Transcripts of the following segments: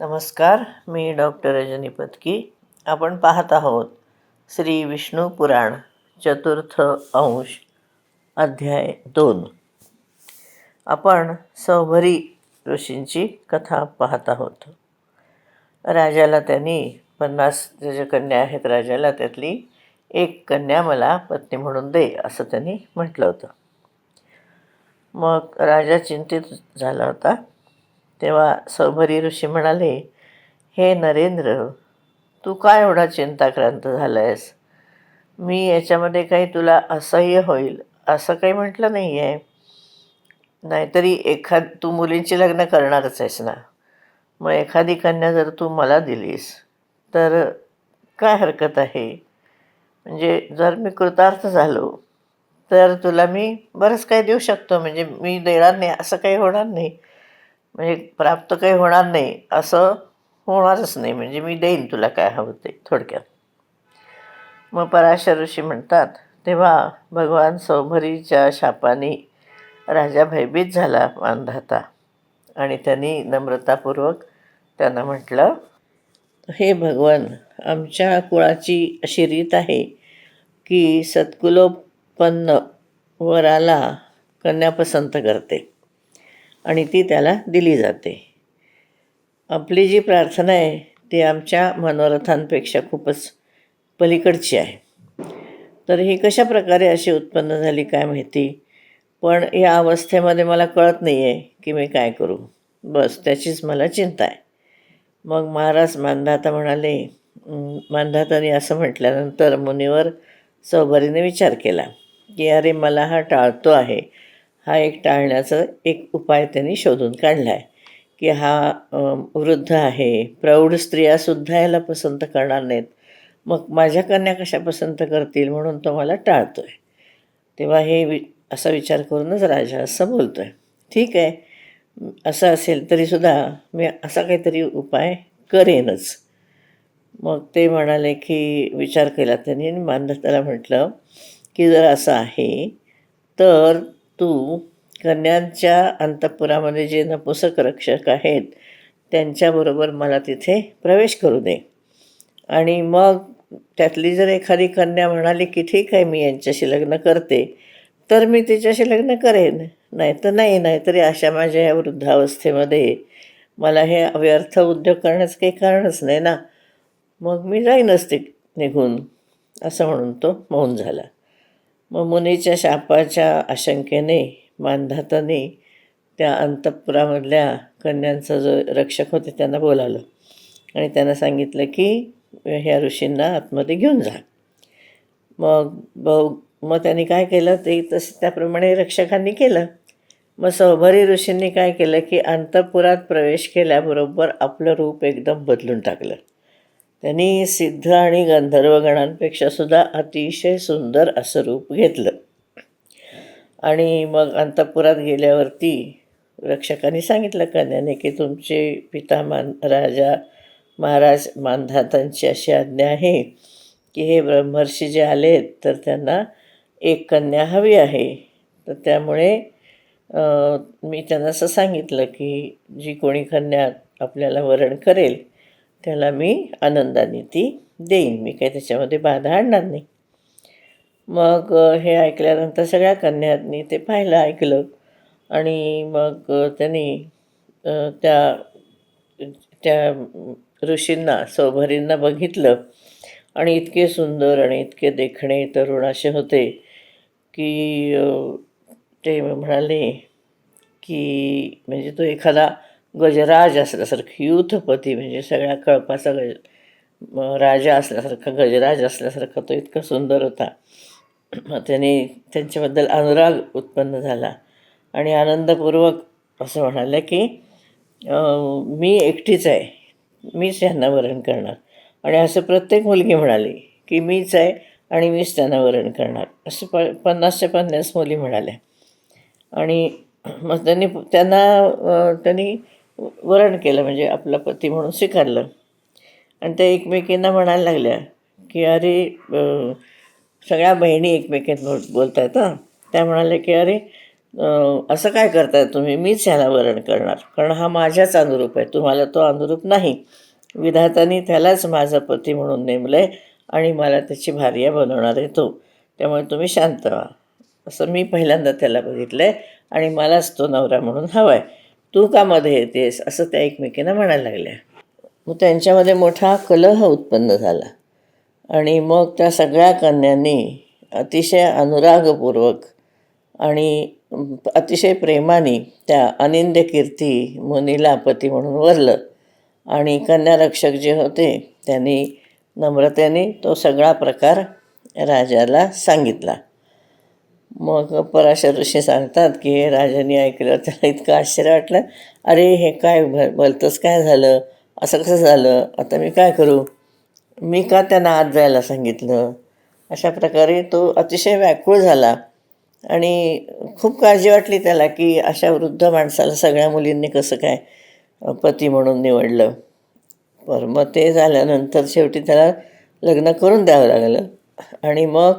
नमस्कार मी डॉक्टर रजनी पत्की. आपण पाहत आहोत श्री विष्णू पुराण चतुर्थ अंश अध्याय दोन. आपण सौभरी ऋषींची कथा पाहत आहोत. राजाला त्यांनी पन्नास ज्या कन्या आहेत. राजाला त्यातली एक कन्या मला पत्नी म्हणून दे असं त्यांनी म्हटलं होतं. मग राजा चिंतित झाला होता. तेव्हा सौभरी ऋषी म्हणाले हे नरेंद्र तू काय एवढा चिंताक्रांत झाला आहेस मी याच्यामध्ये काही तुला असह्य होईल असं काही म्हटलं नाही आहे नाहीतरी एखाद तू मुलींची लग्न करणारच आहेस ना. मग एखादी कन्या जर तू मला दिलीस तर काय हरकत आहे? म्हणजे जर मी कृतार्थ झालो तर तुला मी बरंच काही देऊ शकतो. म्हणजे मी देणार नाही असं काही होणार नाही. म्हणजे प्राप्त काही होणार नाही असं होणारच नाही. म्हणजे मी देईन तुला काय हवं ते थोडक्यात. मग पराशर ऋषी म्हणतात तेव्हा भगवान सौभरीच्या शापाने राजा भयभीत झाला मानधाता आणि त्यांनी नम्रतापूर्वक त्यांना म्हटलं हे भगवान आमच्या कुळाची अशी रीत आहे की सत्कुलोत्पन्न वराला कन्या पसंत करते. आणि ती त्याला दिली जाते. आपली जी प्रार्थना आहे ती आमच्या मनोरथांपेक्षा खूपच पलीकडची आहे. तर ही कशा प्रकारे अशी उत्पन्न झाली काय माहिती? पण या अवस्थेमध्ये मला कळत नाही आहे की मी काय करू. बस त्याचीच मला चिंता आहे. मग महाराज मानधाता म्हणाले "अं, मानधाताने असं म्हटल्यानंतर मुनीवर सौभरीने विचार केला की अरे मला हा टाळतो आहे. हा एक टाळण्याचा एक उपाय त्यांनी शोधून काढला आहे की हा वृद्ध आहे प्रौढ स्त्रियासुद्धा याला पसंत करणार नाहीत. मग माझ्या कन्या कशा पसंत करतील म्हणून तो मला टाळतो आहे तेव्हा हे वि असा विचार करूनच राजा असं बोलतो आहे ठीक आहे असं असेल तरीसुद्धा मी असा काहीतरी उपाय करेनच. मग ते म्हणाले की विचार केला त्यांनी आणि मानधताला म्हटलं की जर असं आहे तर तू कन्यांच्या अंतःपुरामध्ये जे नपुसक रक्षक आहेत त्यांच्याबरोबर मला तिथे प्रवेश करू दे. आणि मग त्यातली जर एखादी कन्या म्हणाली की ठीक आहे मी यांच्याशी लग्न करते तर मी तिच्याशी लग्न करेन. नाही तर नाही नाहीतरी अशा माझ्या या वृद्धावस्थेमध्ये मला हे व्यर्थ उद्योग करण्याचं काही कारणच नाही ना. मग मी जाईनच ते निघून असं म्हणून तो मौन झाला. मग मुनीच्या शापाच्या आशंकेने मानधाताने त्या अंतपुरामधल्या कन्यांचा जो रक्षक होते त्यांना बोलावलं. आणि त्यांना सांगितलं की ह्या ऋषींना आतमध्ये घेऊन जा. मग भाऊ मग त्यांनी काय केलं? ते तसं त्याप्रमाणे रक्षकांनी केलं. मग सौभरी ऋषींनी काय केलं की अंतपुरात प्रवेश केल्याबरोबर आपलं रूप एकदम बदलून टाकलं. त्यांनी सिद्ध आणि गंधर्वगणांपेक्षा सुद्धा अतिशय सुंदर असं रूप घेतलं. आणि मग अंतपुरात गेल्यावरती रक्षकांनी सांगितलं कन्याने की तुमचे पिता मान राजा महाराज मानधातांची अशी आज्ञा आहे की हे ब्रह्मर्षी जे आलेत तर त्यांना एक कन्या हवी आहे. तर त्यामुळे मी त्यांना असं सांगितलं की जी कोणी कन्या आपल्याला वरण करेल त्याला मी आनंदाने ती देईन. मी काही त्याच्यामध्ये बाधा आणणार नाही. मग हे ऐकल्यानंतर सगळ्या कन्यांनी ते पाहिलं ऐकलं आणि मग त्यांनी त्या त्या ऋषींना सौभरींना बघितलं आणि इतके सुंदर आणि इतके देखणे तरुण असे होते की ते म्हणाले की म्हणजे तो एखादा गजराज असल्यासारखं युथपती म्हणजे सगळ्या कळपाचा गज राजा असल्यासारखा गजराज असल्यासारखा तो इतका सुंदर होता. मग त्याने त्यांच्याबद्दल अनुराग उत्पन्न झाला. आणि आनंदपूर्वक असं म्हणाले की मी एकटीच आहे. मीच यांना वरण करणार. आणि असं प्रत्येक मुलगी म्हणाली की मीच आहे आणि मीच त्यांना वरण करणार. असं प पन्नासच्या पन्नास मुली म्हणाल्या. आणि मग त्यांनी त्यांना त्यांनी वरण केलं म्हणजे आपला पती म्हणून स्वीकारलं. आणि त्या एकमेकींना म्हणायला लागल्या की अरे सगळ्या बहिणी एकमेकींत बोल बोलत आहेत हां. त्या म्हणाल्या की अरे असं काय करताय तुम्ही? मीच ह्याला वरण करणार. कारण हा माझ्याच अनुरूप आहे. तुम्हाला तो अनुरूप नाही. विधातानी त्यालाच माझा पती म्हणून नेमलं आहे आणि मला त्याची भार्या बनवणार आहे तो. त्यामुळे तुम्ही शांत व्हा. असं मी पहिल्यांदा त्याला बघितलं आहे आणि मलाच तो नवरा म्हणून हवा आहे तू का मध्ये येतेस? असं त्या एकमेकींना म्हणायला लागल्या. मग त्यांच्यामध्ये मोठा कलह उत्पन्न झाला. आणि मग त्या सगळ्या कन्यांनी अतिशय अनुरागपूर्वक आणि अतिशय प्रेमाने त्या अनिंद्य कीर्ती मुनीला पती म्हणून वरलं. आणि कन्यारक्षक जे होते त्यांनी नम्रतेने तो सगळा प्रकार राजाला सांगितला. मग पराशर ऋषी सांगतात की हे राजाने ऐकलं त्याला इतकं आश्चर्य वाटलं. अरे हे काय भ भलतंच काय झालं? असं कसं झालं? आता मी काय करू? मी का त्यांना आत जायला सांगितलं? अशा प्रकारे तो अतिशय व्याकुळ झाला. आणि खूप काळजी वाटली त्याला की अशा वृद्ध माणसाला सगळ्या मुलींनी कसं काय पती म्हणून निवडलं. पर मग ते झाल्यानंतर शेवटी त्याला लग्न करून द्यावं लागलं. आणि मग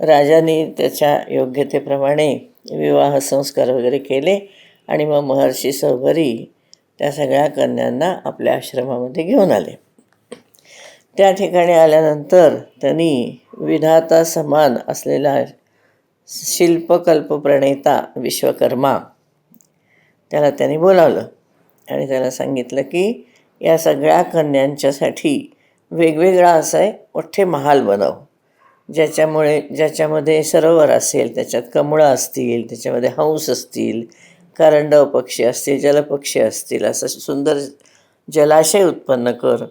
राजाने त्याच्या योग्यतेप्रमाणे विवाह संस्कार वगैरे केले आणि मग महर्षी सौभरी त्या सगळ्या कन्यांना आपल्या आश्रमामध्ये घेऊन आले. त्या ठिकाणी आल्यानंतर त्यांनी विधाता समान असलेला शिल्पकल्पप्रणेता विश्वकर्मा त्याला त्यांनी बोलावलं आणि त्याला सांगितलं की या सगळ्या कन्यांच्यासाठी वेगवेगळा असा आहे मोठे महाल बनव. ज्याच्यामुळे ज्याच्यामध्ये सरोवर असेल त्याच्यात कमळं असतील त्याच्यामध्ये हंस असतील करंडव पक्षी असतील जलपक्षी असतील असं सुंदर जलाशय उत्पन्न कर.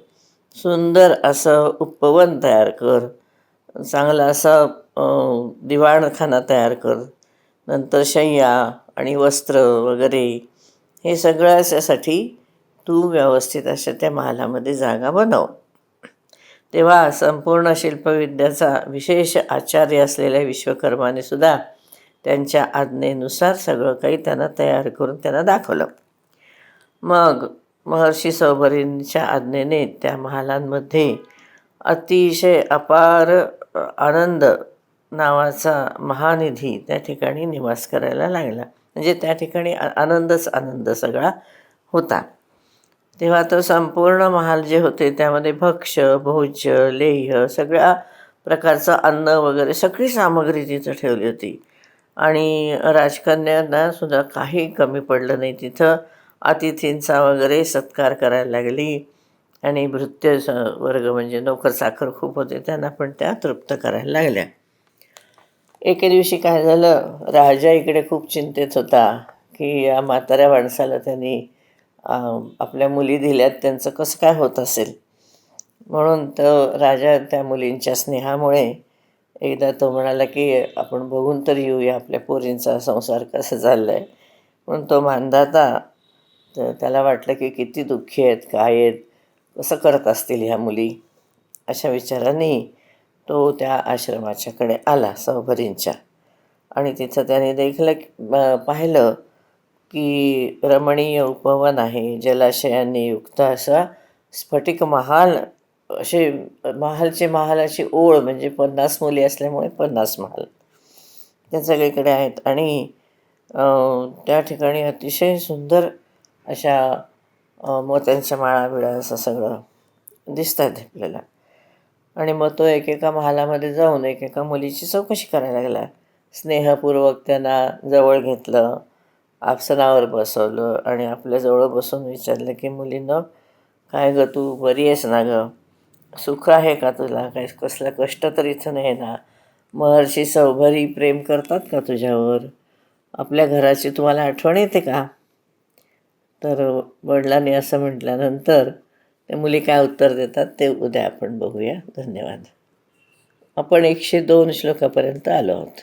सुंदर असं उपवन तयार कर. चांगला असा दिवाणखाना तयार कर. नंतर शय्या आणि वस्त्र वगैरे हे सगळं अशासाठी तू व्यवस्थित अशा त्या महालामध्ये जागा बनव. तेव्हा संपूर्ण शिल्पविद्याचा विशेष आचार्य असलेल्या विश्वकर्माने सुद्धा त्यांच्या आज्ञेनुसार सगळं काही त्यांना तयार करून त्यांना दाखवलं. मग महर्षी सौभरींच्या आज्ञेने त्या महालांमध्ये अतिशय अपार आनंद नावाचा महानिधी त्या ठिकाणी निवास करायला लागला. म्हणजे त्या ठिकाणी आ- आनंदच आनंद सगळा होता. तेव्हा तो संपूर्ण महाल जे होते त्यामध्ये भक्ष्य भोज्य लेह्य सगळ्या प्रकारचं अन्न वगैरे सगळी सामग्री तिथं ठेवली होती. आणि राजकन्यांना सुद्धा काही कमी पडलं नाही तिथं. अतिथींचा वगैरे सत्कार करायला लागली. आणि भृत्य स- वर्ग म्हणजे नोकर साखर खूप होते त्यांना पण त्या तृप्त करायला लागल्या. एके दिवशी काय झालं? राजा इकडे खूप चिंतेत होता की या म्हाताऱ्या माणसाला त्यांनी आपल्या मुली दिल्यात त्यांचं कसं काय होत असेल? म्हणून तर राजा त्या मुलींच्या स्नेहामुळे एकदा तो म्हणाला की आपण बघून तर येऊया आपल्या पोरींचा संसार कसा चालला आहे म्हणून तो मानदाता तर त्याला वाटलं की किती दुःखी आहेत काय आहेत कसं करत असतील ह्या मुली? अशा विचारांनी तो त्या आश्रमाच्याकडे आला सहभरींच्या आणि तिथं त्याने देखलं पाहिलं की रमणीय उपवन आहे जलाशयांनी युक्त असा स्फटिक महाल असे महालचे महालाची ओळ म्हणजे पन्नास मुली असल्यामुळे पन्नास महाल. त्या सगळीकडे आहेत आणि त्या ठिकाणी अतिशय सुंदर अशा मोत्यांच्या माळा बिळा असं सगळं दिसतात आपल्याला. आणि मग तो एकेका महालामध्ये जाऊन एकेका मुलीची चौकशी करायला लागला. स्नेहपूर्वक त्यांना जवळ घेतलं. आसनावर बसवलं आणि आपल्याजवळ बसून विचारलं की मुलीनं काय गं तू? बरी आहेस ना गं? सुख आहे का तुला? काय कसलं कष्ट तर इथं नाही ना? महर्षी सौभरी प्रेम करतात का तुझ्यावर? आपल्या घराची तुम्हाला आठवण येते का? तर वडिलांनी असं म्हटल्यानंतर ते मुली काय उत्तर देतात ते उद्या आपण बघूया. धन्यवाद. आपण एकशे दोन श्लोकापर्यंत आलो आहोत.